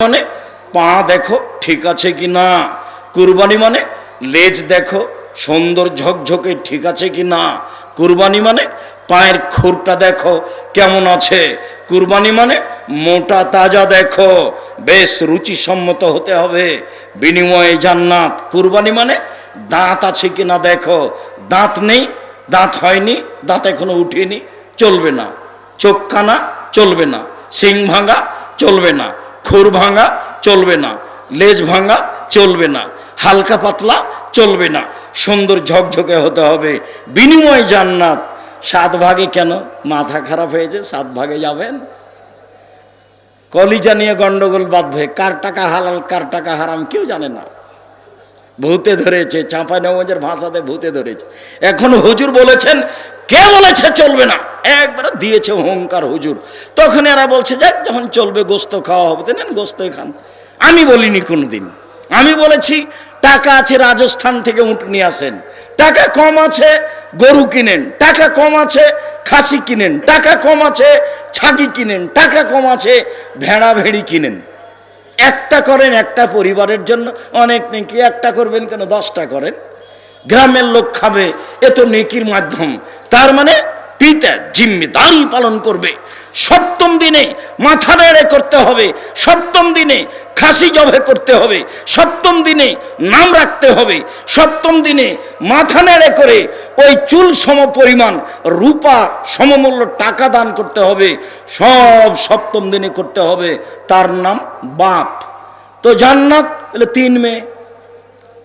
মানে? পা দেখো, ঠিক আছে কি না? কুরবানি মানে? লেজ দেখো, সুন্দর ঝকঝকে, ঠিক আছে কি না? কুরবানি মানে? পায়ের খুরটা দেখো, কেমন আছে? কুরবানি মানে? মোটা, তাজা দেখো, বেশ রুচিসম্মত হতে হবে। বিনিময়ে জান্নাত। কুরবানি মানে? দাঁত আছে কি না দেখো? দাঁত নেই, দাঁত হয়নি, দাঁত এখনও উঠেনি, চলবে না। চোখ কানা, চলবে না। সিং ভাঙা, চলবে না। খুর ভাঙা চলবে না, লেজ ভাঙা চলবে না, হালকা পাতলা চলবে না। সুন্দর ঝকঝকে হতে হবে, বিনিময় জান্নাত। সাত ভাগে কেন? মাথা খারাপ হয়েছে, সাত ভাগে যাবেন? কলিজা নিয়ে গন্ডগোল বাঁধবে, কার টাকা হালাল, কার টাকা হারাম, কেউ জানে না। ভূতে ধরেছে চাঁপা নবজের ভাষাতে ভূতে ধরেছে। এখন হুজুর বলেছেন, কে বলেছে চলবে না? একবার দিয়েছে অহংকার হুজুর। তখন এরা বলছে, যাক, যখন চলবে, গোস্ত খাওয়া হবে। নেন, গোস্ত খান আমি বলিনি কোনোদিন। আমি বলেছি, টাকা আছে, রাজস্থান থেকে উঠ নিয়ে আসেন। টাকা কম আছে, গরু কিনেন। টাকা কম আছে, খাসি কিনেন। টাকা কম আছে, ছাগি কিনেন। টাকা কম আছে, ভেড়া, ভেড়ি কিনেন। একটা করেন, একটা পরিবারের জন্য। অনেক নেকি, একটা করবেন কেন? দশটা করেন। গ্রামের লোক খাবে, এ তো নেকির মাধ্যম। তার মানে পিতা জিম্মেদারি পালন করবে। সপ্তম দিনে মাথা নেড়ে করতে হবে। সপ্তম দিনে খাসি জবে করতে হবে। সপ্তম দিনে নাম রাখতে হবে। সপ্তম দিনে মাথা নেড়ে করে ওই চুল সম পরিমাণ, রূপা সমমূল্য টাকা দান করতে হবে। সব সপ্তম দিনে করতে হবে। তার নাম বাপ। তো জান্নাত তিন মেয়ে।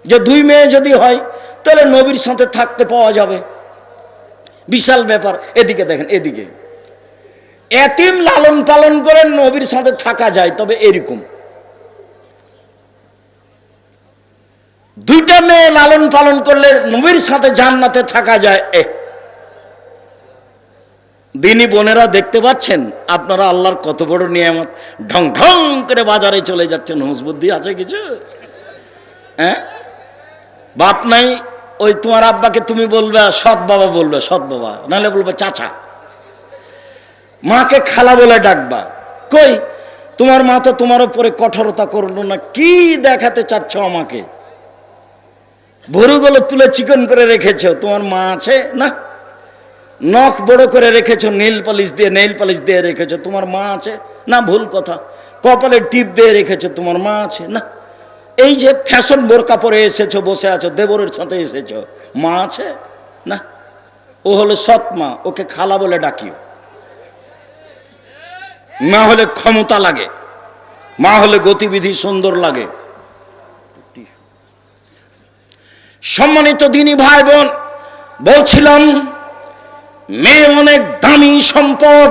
যে দুই মেয়ে যদি হয়, তাহলে নবীর সাথে থাকতে পাওয়া যাবে। বিশাল ব্যাপার, এদিকে দেখেন, এদিকে। এতিম লালন পালন করে নবীর সাথে থাকা যায়, তবে এরকম। দুইটা মেয়ে লালন পালন করলে নবীর সাথে জান্নাতে থাকা যায় এ দিনী বোনেরা দেখতে পাচ্ছেন, আপনারা আল্লাহর কত বড় নিয়ামত। ঢং ঢং করে বাজারে চলে যাচ্ছেন হুঁস বুদ্ধি আছে কিছু? হ্যাঁ? বাপ নাই ওই তোমার আব্বাকে তুমি বলবে, সৎ বাবা বলবে, সৎ বাবা। নাহলে বলবে, চাচা। মাকে খালা বলে ডাকবা। কই, তোমার মা তো তোমার উপরে কঠোরতা করল না, কি দেখাতে চাচ্ছ আমাকে? ভরুগুলো তুলে চিকন করে রেখেছো, তোমার মা আছে না? নখ বড় করে রেখেছো, নীল পালিশ দিয়ে, নেল পালিশ দিয়ে রেখেছো, তোমার মা আছে? না, ভুল কথা। কপালে টিপ দিয়ে রেখেছো, তোমার মা আছে না? এই যে ফ্যাশন বোরকা পরে এসেছ, বসে আছো, দেবরের সাথে এসেছ, মা আছে? না। ও হলো সৎ মা, ওকে খালা বলে ডাকিও। মা হলে ক্ষমতা লাগে, মা হলে গতিবিধি সুন্দর লাগে। সম্মানিত দিনী ভাই বোন, বলছিলাম, মেয়ে অনেক দামি সম্পদ,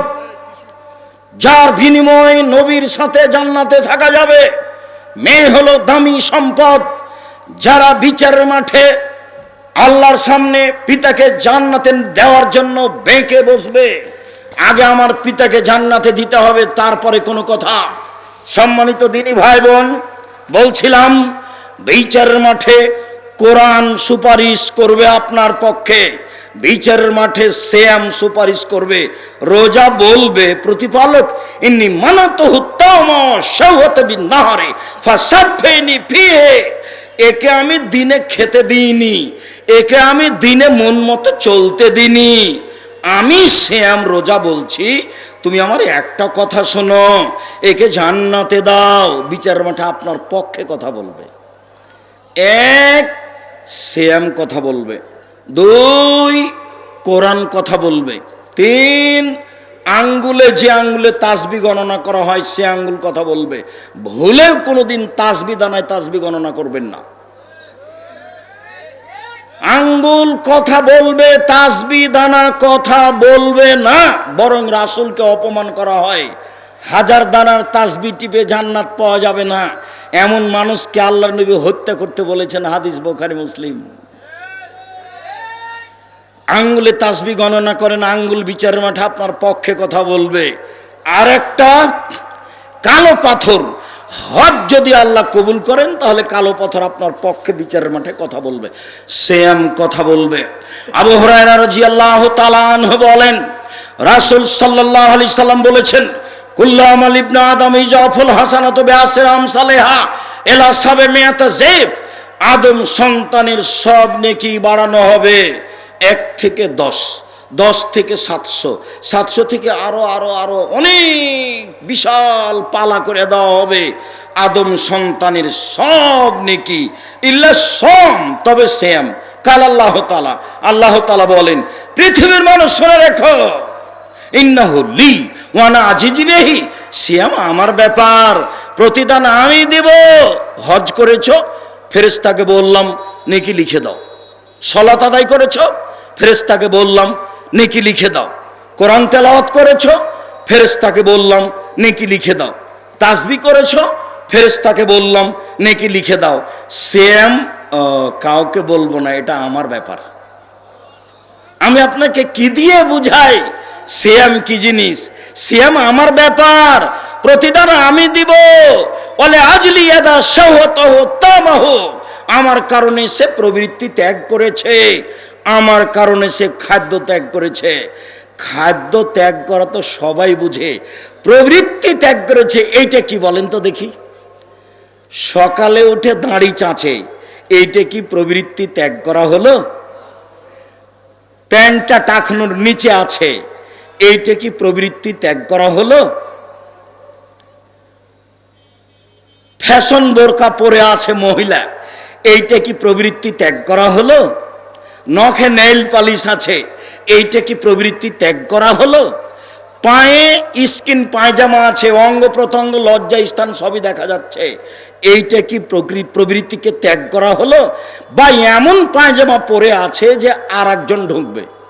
যার বিনিময় নবীর সাথে জান্নাতে থাকা যাবে। মেয়ে হলো দামি সম্পদ যারা বিচারের মাঠে আল্লাহর সামনে পিতাকে জান্নাতে দেওয়ার জন্য বেঁকে বসবে। আগে আমার পিতাকে জান্নাতে দিতে হবে, তারপরে কোনো কথা। সম্মানিত দিনী ভাই বোন বলছিলাম, বিচারের মাঠে কোরআন সুপারিশ করবে আপনার পক্ষে। বিচারের মাঠে শ্যাম সুপারিশ করবে, রোজা বলবে প্রতিপালক, ইন্নি মানত ফিহে। একে আমি দিনে খেতে দিইনি, একে আমি দিনে মন মতো চলতে দিইনি। আমি শ্যাম রোজা বলছি, তুমি আমার একটা কথা শোনো, একে জান্নাতে দাও, বিচার মাঠে আপনার পক্ষে কথা বলবে। এক, শ্যাম কথা বলবে। দুই, কোরআন কথা বলবে। তিন, আঙ্গুলে যে আঙ্গুলে তাসবি গণনা করা হয়, সে আঙ্গুল কথা বলবে। ভুলেও কোনোদিন তাসবি দানায় তাসবি গণনা করবেন না। আঙ্গুল কথা বলবে, তাসবি দানা কথা বলবে না, বরং রাসুলকে অপমান করা হয়। হাজার দানার তাসবি টিপে জান্নাত পাওয়া যাবে না। এমন মানুষকে আল্লাহ নবী হত্যা করতে বলেছেন হাদিস বোখারি মুসলিম। আঙ্গুলে তাসবি গণনা করেন, আঙ্গুল বিচারের মাঠে আপনার পক্ষে কথা বলবে। আর একটা কালো পাথর হজ যদি আল্লাহ কবুল করেন, তাহলে কালো পাথর আপনার পক্ষে বিচারের মাঠে কথা বলবে। সেম কথা বলবে। আবু হরাইরা রাজি আল্লাহ তালান বলেন, রাসুল সাল্লাহ আলি সাল্লাম বলেছেন আদম আমসালেহা এলা সাবে আদম সন্তানের সব নেকি বাড়ানো হবে। এক থেকে দশ দশ থেকে সাতশো সাতশো থেকে আরও আরও আরও অনেক বিশাল পালা করে দেওয়া হবে। আদম সন্তানের সব নেকি, ইল্লা সম, তবে শ্যাম। কাল আল্লাহ তালা আল্লাহ তালা বলেন, পৃথিবীর মানুষ শুনে রেখো। ইন্নাহু লি ওয়ানা আজিজিবেহি সিয়াম আমার ব্যাপার, প্রতিদান আমি দেব। হজ করেছ ফেরেস্তাকে বললাম, নেকি লিখে দাও। সলাত আদায় করেছ ফেরেস্তাকে বললাম, নেকি লিখে দাও। কোরআন তেলাওয়াত করেছ ফেরেস্তাকে বললাম, নেকি লিখে দাও। তাসবি করেছ ফেরেস্তাকে বললাম, নেকি লিখে দাও। সেম কাউকে বলব না, এটা আমার ব্যাপার। আমি আপনাকে কি দিয়ে বুঝাই? সিয়াম কি জিনিস? সিয়াম আমার ব্যাপার। প্রতিদান আমি দিব। বলে, আজলি সহতহ তামাহ। আমার কারণে সে প্রবৃত্তি ত্যাগ করেছে। আমার কারণে সে খাদ্য ত্যাগ করেছে। খাদ্য ত্যাগ করা তো সবাই বুঝে। প্রবৃত্তি ত্যাগ করেছে, এইটা কি বলেন তো দেখি। সকালে উঠে দাঁড়ি চাঁচে, এইটা কি প্রবৃত্তি ত্যাগ করা হলো? প্যান্টটা টাকনোর নিচে আছে, এইটা কি প্রবৃত্তি ত্যাগ করা হলো? ফ্যাশন বোরকা পরে আছে মহিলা, এইটা কি প্রবৃত্তি ত্যাগ করা হলো? নখে নেইল পালিশ আছে। এইটা কি প্রবৃত্তি ত্যাগ করা হলো? পায়ে স্কিন পায়জামা আছে, অঙ্গ প্রত্যঙ্গ, লজ্জা স্থান সবই দেখা যাচ্ছে। এইটা কি প্রবৃত্তিকে ত্যাগ করা হলো? বা এমন পায়জামা পরে আছে যে আর একজন ঢুকবে?